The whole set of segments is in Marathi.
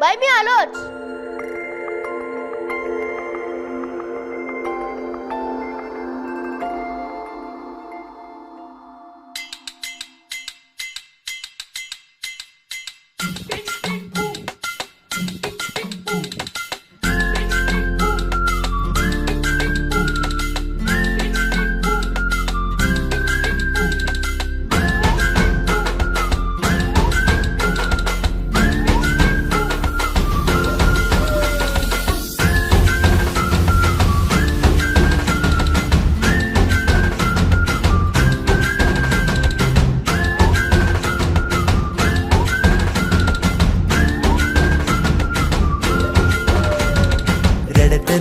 बाई मी आलोच रडत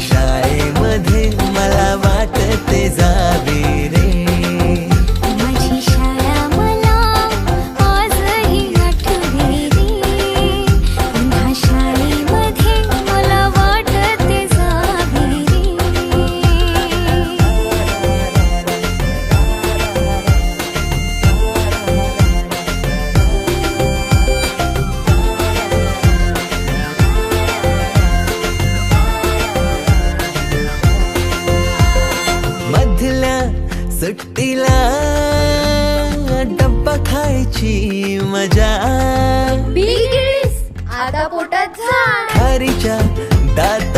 शाळेमध्ये मला वाटते जावे. झाड खारीच्या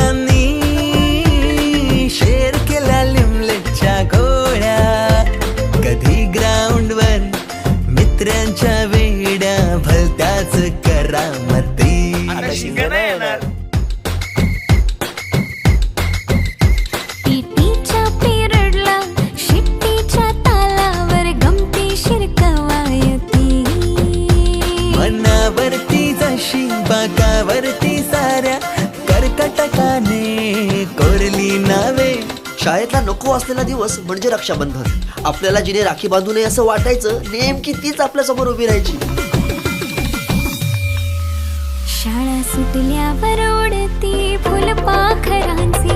शाळेतला नको असलेला दिवस म्हणजे रक्षाबंधन. आपल्याला जिने राखी बांधू नये असं वाटायचं नेमकी तीच आपल्यासमोर उभी राहायची. शाळा सुटल्यावर ओढती फुलपाखरांचे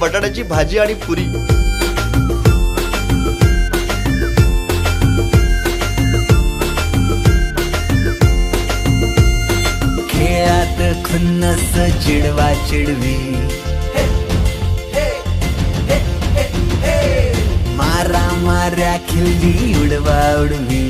बटाट्याची भाजी आणि पुरी. खेळात खुन्नस चिडवा चिडवी. मारा मार्या खिल्ली उडवा उडवी.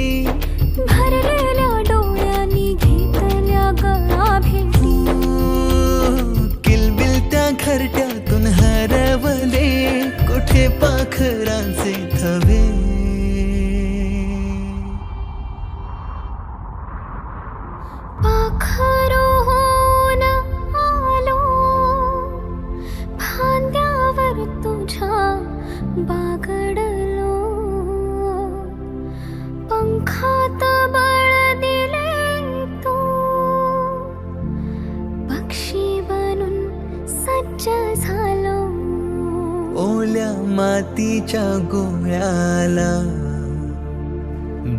पाखरोन आलो। फांद्यावर तुझ्या बागडलो। पंखात बळ दिले तू। पक्षी बनून सज्ज झालो। ओल्या मातीच्या गोळ्याला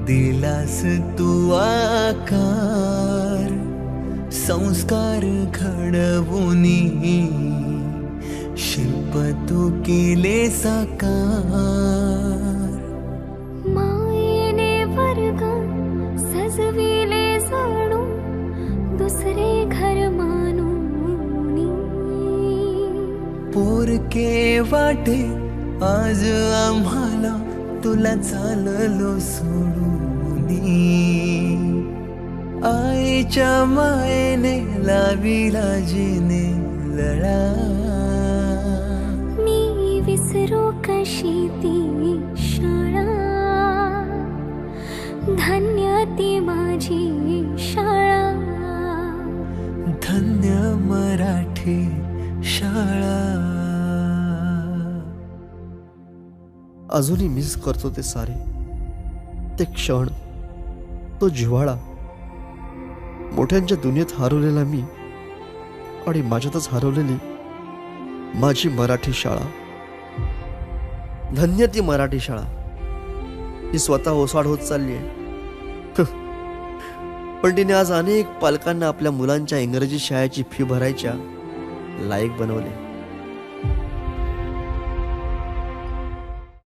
दिलास तू आकार। संस्कार घडवून शिल्प तू केले साकार. मायेने वर्ग सजविले जणू दुसरे घर मानून. पोरके वाटे आज आम्हाला तुला चाललो सोडून. आईच्या मायेने लाविला जिने लळा. मी विसरू कशी ती शाळा? धन्य ती माझी शाळा. धन्य मराठी शाळा. अजूनही मिस करतो ते सारे. ते क्षण तो जिव्हाळा मोठ्यांच्या दुनियेत हरवलेला मी आणि माझ्यातच हरवलेली माझी मराठी शाळा. धन्य ती मराठी शाळा. ही स्वतः ओसाड होत चालली आहे. पण तिने आज अनेक पालकांना आपल्या मुलांच्या इंग्रजी शाळेची फी भरायच्या लायक बनवले.